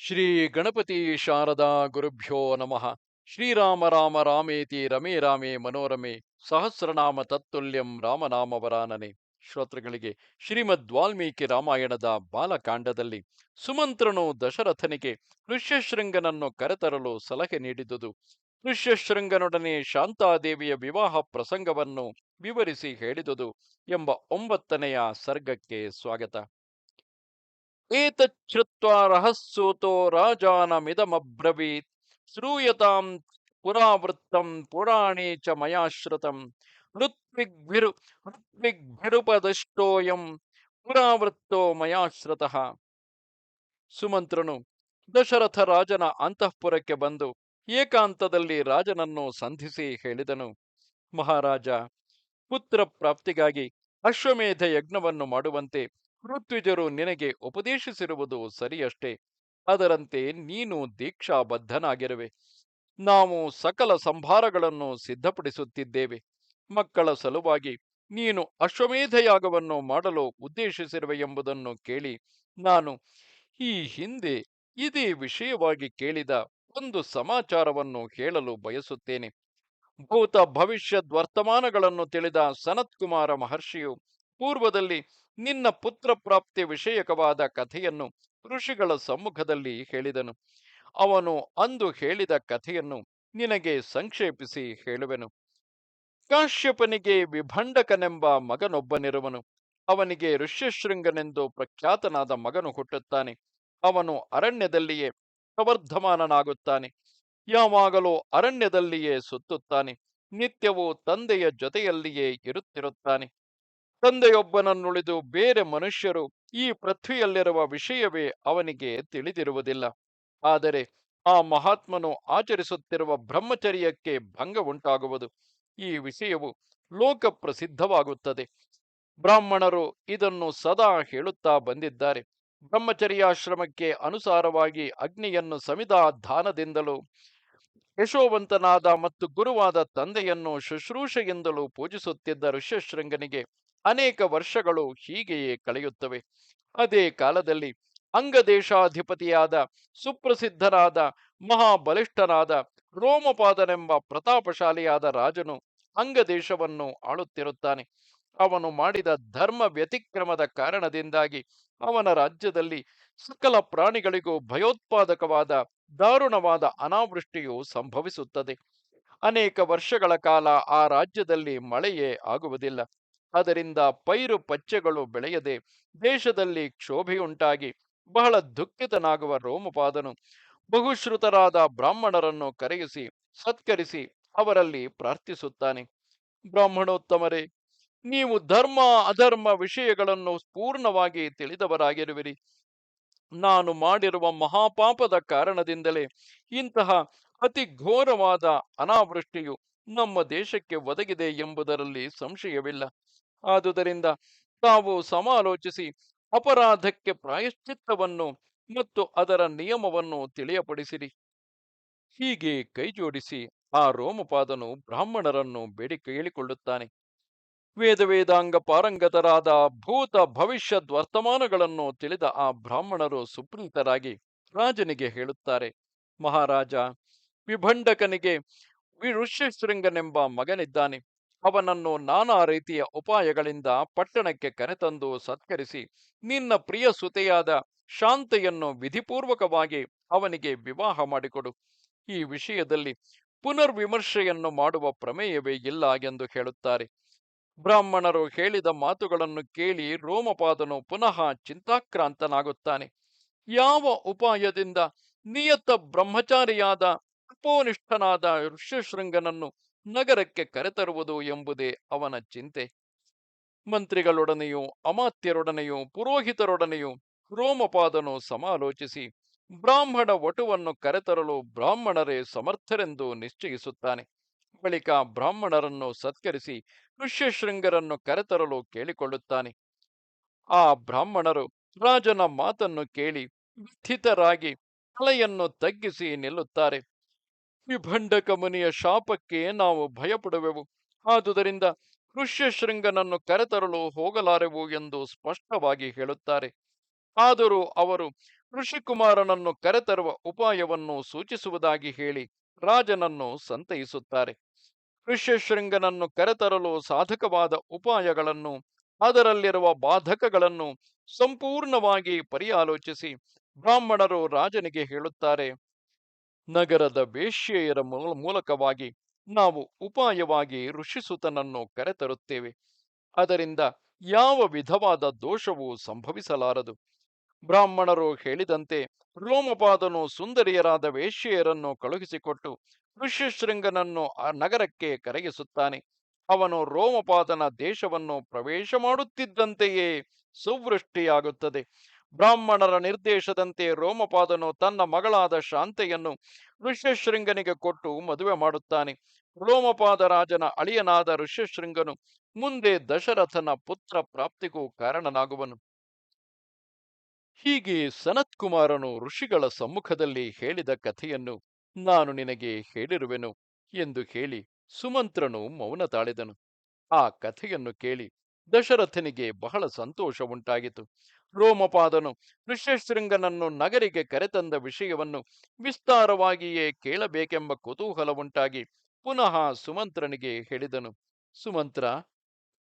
ಶ್ರೀ ಗಣಪತಿ ಶಾರದಾ ಗುರುಭ್ಯೋ ನಮಃ. ಶ್ರೀರಾಮ ರಾಮ ರಾಮೇತಿ ರಮೇ ರಾಮೇ ಮನೋರಮೆ ಸಹಸ್ರನಾಮ ತತ್ತುಲ್ಯಂ ರಾಮನಾಮವರಾನನೆ. ಶ್ರೋತೃಗಳಿಗೆ ಶ್ರೀಮದ್ ವಾಲ್ಮೀಕಿ ರಾಮಾಯಣದ ಬಾಲಕಾಂಡದಲ್ಲಿ ಸುಮಂತ್ರನು ದಶರಥನಿಗೆ ಋಷ್ಯಶೃಂಗನನ್ನು ಕರೆತರಲು ಸಲಹೆ ನೀಡಿದುದು. ಋಷ್ಯಶೃಂಗನೊಡನೆ ಶಾಂತಾದೇವಿಯ ವಿವಾಹ ಪ್ರಸಂಗವನ್ನು ವಿವರಿಸಿ ಹೇಳಿದುದು ಎಂಬ ಒಂಬತ್ತನೆಯ ಸರ್ಗಕ್ಕೆ ಸ್ವಾಗತ. ಏತಚ್ಛ್ರುತ್ವಾ ರಹಸ್ಸೂತೋ ರಾಜಾನಮಿದಮಬ್ರವೀತ್ ಶ್ರೂಯತಾಂ ಪುರಾವೃತ್ತಂ ಪುರಾಣೇ ಚ ಮಯಾಶ್ರುತಂ ಋತ್ವಿಗ್ಭಿರು ಋತ್ವಿಗ್ಭಿರುಪದಷ್ಟೋಯಂ ಪುರಾವೃತ್ತೋ ಮಯಾಶ್ರತಃ ಸುಮಂತ್ರನು ದಶರಥ ರಾಜನ ಅಂತಃಪುರಕ್ಕೆ ಬಂದು ಏಕಾಂತದಲ್ಲಿ ರಾಜನನ್ನು ಸಂಧಿಸಿ ಹೇಳಿದನು। ಮಹಾರಾಜ ಪುತ್ರ ಪ್ರಾಪ್ತಿಗಾಗಿ ಅಶ್ವಮೇಧ ಯಜ್ಞವನ್ನು ಮಾಡುವಂತೆ ಋತ್ವಿಜರು ನಿನಗೆ ಉಪದೇಶಿಸಿರುವುದು ಸರಿಯಷ್ಟೇ. ಅದರಂತೆ ನೀನು ದೀಕ್ಷಾಬದ್ಧನಾಗಿರುವೆ. ನಾವು ಸಕಲ ಸಂಭಾರಗಳನ್ನು ಸಿದ್ಧಪಡಿಸುತ್ತಿದ್ದೇವೆ. ಮಕ್ಕಳ ಸಲುವಾಗಿ ನೀನು ಅಶ್ವಮೇಧ ಯಾಗವನ್ನು ಮಾಡಲು ಉದ್ದೇಶಿಸಿರುವೆ ಎಂಬುದನ್ನು ಕೇಳಿ ನಾನು ಈ ಹಿಂದೆ ಇದೇ ವಿಷಯವಾಗಿ ಕೇಳಿದ ಒಂದು ಸಮಾಚಾರವನ್ನು ಹೇಳಲು ಬಯಸುತ್ತೇನೆ. ಭೂತ ಭವಿಷ್ಯದ್ ವರ್ತಮಾನಗಳನ್ನು ತಿಳಿದ ಸನತ್ಕುಮಾರ ಮಹರ್ಷಿಯು ಪೂರ್ವದಲ್ಲಿ ನಿನ್ನ ಪುತ್ರ ಪ್ರಾಪ್ತಿ ವಿಷಯಕವಾದ ಕಥೆಯನ್ನು ಋಷಿಗಳ ಸಮ್ಮುಖದಲ್ಲಿ ಹೇಳಿದನು. ಅವನು ಅಂದು ಹೇಳಿದ ಕಥೆಯನ್ನು ನಿನಗೆ ಸಂಕ್ಷೇಪಿಸಿ ಹೇಳುವೆನು. ಕಾಶ್ಯಪನಿಗೆ ವಿಭಂಡಕನೆಂಬ ಮಗನೊಬ್ಬನಿರುವನು. ಅವನಿಗೆ ಋಷ್ಯಶೃಂಗನೆಂದು ಪ್ರಖ್ಯಾತನಾದ ಮಗನು ಹುಟ್ಟುತ್ತಾನೆ. ಅವನು ಅರಣ್ಯದಲ್ಲಿಯೇ ಪ್ರವರ್ಧಮಾನನಾಗುತ್ತಾನೆ. ಯಾವಾಗಲೂ ಅರಣ್ಯದಲ್ಲಿಯೇ ಸುತ್ತುತ್ತಾನೆ. ನಿತ್ಯವೂ ತಂದೆಯ ಜೊತೆಯಲ್ಲಿಯೇ ಇರುತ್ತಿರುತ್ತಾನೆ. ತಂದೆಯೊಬ್ಬನನ್ನುಳಿದು ಬೇರೆ ಮನುಷ್ಯರು ಈ ಪೃಥ್ವಿಯಲ್ಲಿರುವ ವಿಷಯವೇ ಅವನಿಗೆ ತಿಳಿದಿರುವುದಿಲ್ಲ. ಆದರೆ ಆ ಮಹಾತ್ಮನು ಆಚರಿಸುತ್ತಿರುವ ಬ್ರಹ್ಮಚರ್ಯಕ್ಕೆ ಭಂಗ ಉಂಟಾಗುವುದು ಈ ವಿಷಯವು ಲೋಕ ಪ್ರಸಿದ್ಧವಾಗುತ್ತದೆ ಬ್ರಾಹ್ಮಣರು ಇದನ್ನು ಸದಾ ಹೇಳುತ್ತಾ ಬಂದಿದ್ದಾರೆ. ಬ್ರಹ್ಮಚರ್ಯಾಶ್ರಮಕ್ಕೆ ಅನುಸಾರವಾಗಿ ಅಗ್ನಿಯನ್ನು ಸಮಿದಾ ದಾನದಿಂದಲೂ ಯಶೋವಂತನಾದ ಮತ್ತು ಗುರುವಾದ ತಂದೆಯನ್ನು ಶುಶ್ರೂಷೆಯಿಂದಲೂ ಪೂಜಿಸುತ್ತಿದ್ದ ಋಷ್ಯಶೃಂಗನಿಗೆ ಅನೇಕ ವರ್ಷಗಳು ಹೀಗೆಯೇ ಕಳೆಯುತ್ತವೆ. ಅದೇ ಕಾಲದಲ್ಲಿ ಅಂಗದೇಶಾಧಿಪತಿಯಾದ, ಸುಪ್ರಸಿದ್ಧನಾದ, ಮಹಾಬಲಿಷ್ಠನಾದ, ರೋಮಪಾದನೆಂಬ ಪ್ರತಾಪಶಾಲಿಯಾದ ರಾಜನು ಅಂಗದೇಶವನ್ನು ಆಳುತ್ತಿರುತ್ತಾನೆ. ಅವನು ಮಾಡಿದ ಧರ್ಮ ವ್ಯತಿಕ್ರಮದ ಕಾರಣದಿಂದಾಗಿ ಅವನ ರಾಜ್ಯದಲ್ಲಿ ಸಕಲ ಪ್ರಾಣಿಗಳಿಗೂ ಭಯೋತ್ಪಾದಕವಾದ, ದಾರುಣವಾದ ಅನಾವೃಷ್ಟಿಯು ಸಂಭವಿಸುತ್ತದೆ. ಅನೇಕ ವರ್ಷಗಳ ಕಾಲ ಆ ರಾಜ್ಯದಲ್ಲಿ ಮಳೆಯೇ ಆಗುವುದಿಲ್ಲ. ಅದರಿಂದ ಪೈರು ಪಚ್ಚೆಗಳು ಬೆಳೆಯದೆ ದೇಶದಲ್ಲಿ ಕ್ಷೋಭೆಯುಂಟಾಗಿ ಬಹಳ ದುಃಖಿತನಾಗುವ ರೋಮಪಾದನು ಬಹುಶ್ರುತರಾದ ಬ್ರಾಹ್ಮಣರನ್ನು ಕರೆಯಿಸಿ ಸತ್ಕರಿಸಿ ಅವರಲ್ಲಿ ಪ್ರಾರ್ಥಿಸುತ್ತಾನೆ. ಬ್ರಾಹ್ಮಣೋತ್ತಮರೇ, ನೀವು ಧರ್ಮ, ಅಧರ್ಮ ವಿಷಯಗಳನ್ನು ಪೂರ್ಣವಾಗಿ ತಿಳಿದವರಾಗಿರುವಿರಿ. ನಾನು ಮಾಡಿರುವ ಮಹಾಪಾಪದ ಕಾರಣದಿಂದಲೇ ಇಂತಹ ಅತಿ ಘೋರವಾದ ಅನಾವೃಷ್ಟಿಯು ನಮ್ಮ ದೇಶಕ್ಕೆ ಒದಗಿದೆ ಎಂಬುದರಲ್ಲಿ ಸಂಶಯವಿಲ್ಲ. ಆದುದರಿಂದ ತಾವು ಸಮಾಲೋಚಿಸಿ ಅಪರಾಧಕ್ಕೆ ಪ್ರಾಯಶ್ಚಿತ್ತವನ್ನು ಮತ್ತು ಅದರ ನಿಯಮವನ್ನು ತಿಳಿಯಪಡಿಸಿರಿ. ಹೀಗೆ ಕೈಜೋಡಿಸಿ ಆ ರೋಮಪಾದನು ಬ್ರಾಹ್ಮಣರನ್ನು ಬೇಡಿ ಕೇಳಿಕೊಳ್ಳುತ್ತಾನೆ ವೇದ ವೇದಾಂಗ ಪಾರಂಗತರಾದ ಭೂತ ಭವಿಷ್ಯದ್ ವರ್ತಮಾನಗಳನ್ನು ತಿಳಿದ ಆ ಬ್ರಾಹ್ಮಣರು ಸುಪ್ರೀತರಾಗಿ ರಾಜನಿಗೆ ಹೇಳುತ್ತಾರೆ, ಮಹಾರಾಜ, ವಿಭಂಡಕನಿಗೆ ಋಷ್ಯಶೃಂಗನೆಂಬ ಮಗನಿದ್ದಾನೆ. ಅವನನ್ನು ನಾನಾ ರೀತಿಯ ಉಪಾಯಗಳಿಂದ ಪಟ್ಟಣಕ್ಕೆ ಕರೆತಂದು ಸತ್ಕರಿಸಿ, ನಿನ್ನ ಪ್ರಿಯ ಸುತೆಯಾದ ಶಾಂತೆಯನ್ನು ವಿಧಿಪೂರ್ವಕವಾಗಿ ಅವನಿಗೆ ವಿವಾಹ ಮಾಡಿಕೊಡು. ಈ ವಿಷಯದಲ್ಲಿ ಪುನರ್ವಿಮರ್ಶೆಯನ್ನು ಮಾಡುವ ಪ್ರಮೇಯವೇ ಇಲ್ಲ ಎಂದು ಹೇಳುತ್ತಾರೆ. ಬ್ರಾಹ್ಮಣರು ಹೇಳಿದ ಮಾತುಗಳನ್ನು ಕೇಳಿ ರೋಮಪಾದನು ಪುನಃ ಚಿಂತಾಕ್ರಾಂತನಾಗುತ್ತಾನೆ. ಯಾವ ಉಪಾಯದಿಂದ ನಿಯತ ಬ್ರಹ್ಮಚಾರಿಯಾದ ಅಪೋನಿಷ್ಠನಾದ ಋಷ್ಯಶೃಂಗನನ್ನು ನಗರಕ್ಕೆ ಕರೆತರುವುದು ಎಂಬುದೇ ಅವನ ಚಿಂತೆ. ಮಂತ್ರಿಗಳೊಡನೆಯೂ, ಅಮಾತ್ಯರೊಡನೆಯೂ, ಪುರೋಹಿತರೊಡನೆಯೂ ರೋಮಪಾದನು ಸಮಾಲೋಚಿಸಿ, ಬ್ರಾಹ್ಮಣ ವಟುವನ್ನು ಕರೆತರಲು ಬ್ರಾಹ್ಮಣರೇ ಸಮರ್ಥರೆಂದು ನಿಶ್ಚಯಿಸುತ್ತಾನೆ. ಬಳಿಕ ಬ್ರಾಹ್ಮಣರನ್ನು ಸತ್ಕರಿಸಿ ಋಷ್ಯಶೃಂಗರನ್ನು ಕರೆತರಲು ಕೇಳಿಕೊಳ್ಳುತ್ತಾನೆ. ಆ ಬ್ರಾಹ್ಮಣರು ರಾಜನ ಮಾತನ್ನು ಕೇಳಿ ವ್ಯಥಿತರಾಗಿ ತಲೆಯನ್ನು ತಗ್ಗಿಸಿ ನಿಲ್ಲುತ್ತಾರೆ. ವಿಭಂಡಕ ಮುನಿಯ ಶಾಪಕ್ಕೆ ನಾವು ಭಯಪಡುವೆವು. ಆದುದರಿಂದ ಋಷ್ಯಶೃಂಗನನ್ನು ಕರೆತರಲು ಹೋಗಲಾರೆವು ಎಂದು ಸ್ಪಷ್ಟವಾಗಿ ಹೇಳುತ್ತಾರೆ. ಆದರೂ ಅವರು ಋಷಿಕುಮಾರನನ್ನು ಕರೆತರುವ ಉಪಾಯವನ್ನು ಸೂಚಿಸುವುದಾಗಿ ಹೇಳಿ ರಾಜನನ್ನು ಸಂತೈಸುತ್ತಾರೆ. ಋಷ್ಯಶೃಂಗನನ್ನು ಕರೆತರಲು ಸಾಧಕವಾದ ಉಪಾಯಗಳನ್ನು, ಅದರಲ್ಲಿರುವ ಬಾಧಕಗಳನ್ನು ಸಂಪೂರ್ಣವಾಗಿ ಪರಿಯಾಲೋಚಿಸಿ ಬ್ರಾಹ್ಮಣರು ರಾಜನಿಗೆ ಹೇಳುತ್ತಾರೆ. ನಗರದ ವೇಶ್ಯೆಯರ ಮೂಲ, ಮೂಲಕವಾಗಿ ನಾವು ಉಪಾಯವಾಗಿ ಋಷಿಸುತನನ್ನು ಕರೆತರುತ್ತೇವೆ. ಅದರಿಂದ ಯಾವ ವಿಧವಾದ ದೋಷವೂ ಸಂಭವಿಸಲಾರದು. ಬ್ರಾಹ್ಮಣರು ಹೇಳಿದಂತೆ ರೋಮಪಾದನು ಸುಂದರಿಯರಾದ ವೇಶ್ಯೆಯರನ್ನು ಕಳುಹಿಸಿಕೊಟ್ಟು ಋಷ್ಯಶೃಂಗನನ್ನು ಆ ನಗರಕ್ಕೆ ಕರಗಿಸುತ್ತಾನೆ. ಅವನು ರೋಮಪಾದನ ದೇಶವನ್ನು ಪ್ರವೇಶ ಮಾಡುತ್ತಿದ್ದಂತೆಯೇ ಸುವೃಷ್ಟಿಯಾಗುತ್ತದೆ. ಬ್ರಾಹ್ಮಣರ ನಿರ್ದೇಶದಂತೆ ರೋಮಪಾದನು ತನ್ನ ಮಗಳಾದ ಶಾಂತೆಯನ್ನು ಋಷ್ಯಶೃಂಗನಿಗೆ ಕೊಟ್ಟು ಮದುವೆ ಮಾಡುತ್ತಾನೆ. ರೋಮಪಾದ ರಾಜನ ಅಳಿಯನಾದ ಋಷ್ಯಶೃಂಗನು ಮುಂದೆ ದಶರಥನ ಪುತ್ರ ಪ್ರಾಪ್ತಿಗೂ ಕಾರಣನಾಗುವನು. ಹೀಗೆ ಸನತ್ಕುಮಾರನು ಋಷಿಗಳ ಸಮ್ಮುಖದಲ್ಲಿ ಹೇಳಿದ ಕಥೆಯನ್ನು ನಾನು ನಿನಗೆ ಹೇಳಿರುವೆನು ಎಂದು ಹೇಳಿ ಸುಮಂತ್ರನು ಮೌನ ತಾಳಿದನು. ಆ ಕಥೆಯನ್ನು ಕೇಳಿ ದಶರಥನಿಗೆ ಬಹಳ ಸಂತೋಷ ಉಂಟಾಗಿತು ರೋಮಪಾದನು ಋಷ್ಯಶೃಂಗನನ್ನು ನಗರಿಗೆ ಕರೆತಂದ ವಿಷಯವನ್ನು ವಿಸ್ತಾರವಾಗಿಯೇ ಕೇಳಬೇಕೆಂಬ ಕುತೂಹಲ ಉಂಟಾಗಿ ಪುನಃ ಸುಮಂತ್ರನಿಗೆ ಹೇಳಿದನು, ಸುಮಂತ್ರ,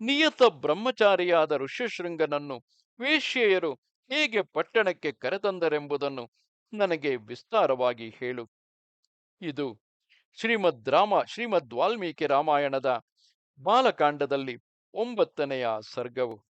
ನಿಯತ ಬ್ರಹ್ಮಚಾರಿಯಾದ ಋಷ್ಯಶೃಂಗನನ್ನು ವೇಶ್ಯೆಯರು ಹೇಗೆ ಪಟ್ಟಣಕ್ಕೆ ಕರೆತಂದರೆಂಬುದನ್ನು ನನಗೆ ವಿಸ್ತಾರವಾಗಿ ಹೇಳು. ಇದು ಶ್ರೀಮದ್ ರಾಮ, ಶ್ರೀಮದ್ ವಾಲ್ಮೀಕಿ ರಾಮಾಯಣದ ಬಾಲಕಾಂಡದಲ್ಲಿ ಒಂಬತ್ತನೆಯ ಸರ್ಗವು.